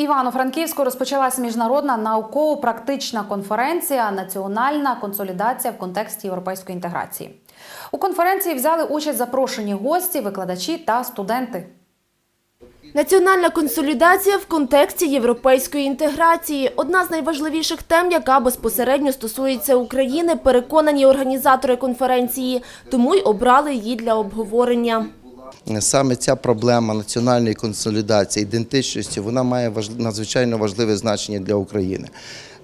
Івано-Франківську розпочалась міжнародна науково-практична конференція Національна консолідація в контексті європейської інтеграції. У конференції взяли участь запрошені гості, викладачі та студенти. Національна консолідація в контексті європейської інтеграції – одна з найважливіших тем, яка безпосередньо стосується України, переконані організатори конференції, тому й обрали її для обговорення. Саме ця проблема національної консолідації, ідентичності, вона має надзвичайно важливе значення для України.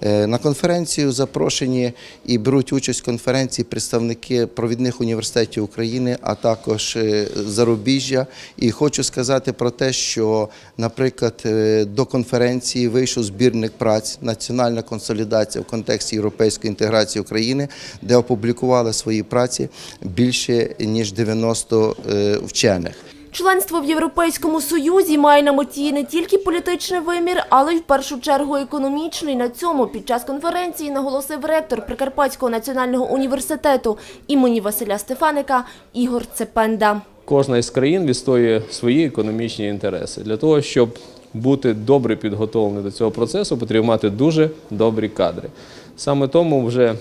Е, На конференцію запрошені і беруть участь в конференції представники провідних університетів України, а також е, зарубіжжя. І хочу сказати про те, що, наприклад, е, до конференції вийшов збірник праць Національна консолідація в контексті європейської інтеграції України, де опублікували свої праці більше ніж 90 е, вчених. Членство в Європейському Союзі має на меті не тільки політичний вимір, але й в першу чергу економічний. На цьому під час конференції наголосив ректор Прикарпатського національного університету імені Василя Стефаника Ігор Цепенда. Кожна із країн відстоює свої економічні інтереси. Для того, щоб бути добре підготовленим до цього процесу, потрібно мати дуже добрі кадри. Саме тому вже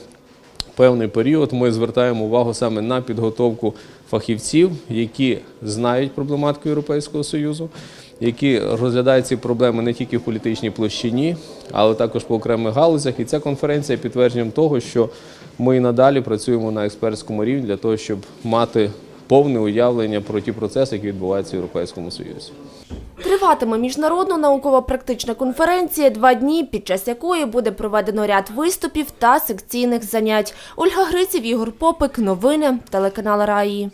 певний період ми звертаємо увагу саме на підготовку фахівців, які знають проблематику Європейського Союзу, які розглядають ці проблеми не тільки в політичній площині, але також по окремих галузях. І ця конференція підтвердженням того, що ми і надалі працюємо на експертському рівні для того, щоб мати повне уявлення про ті процеси, які відбуваються в Європейському Союзі. Триватиме міжнародна науково-практична конференція два дні, під час якої буде проведено ряд виступів та секційних занять. Ольга Гриців, Ігор Попик. Новини. Телеканал Раї.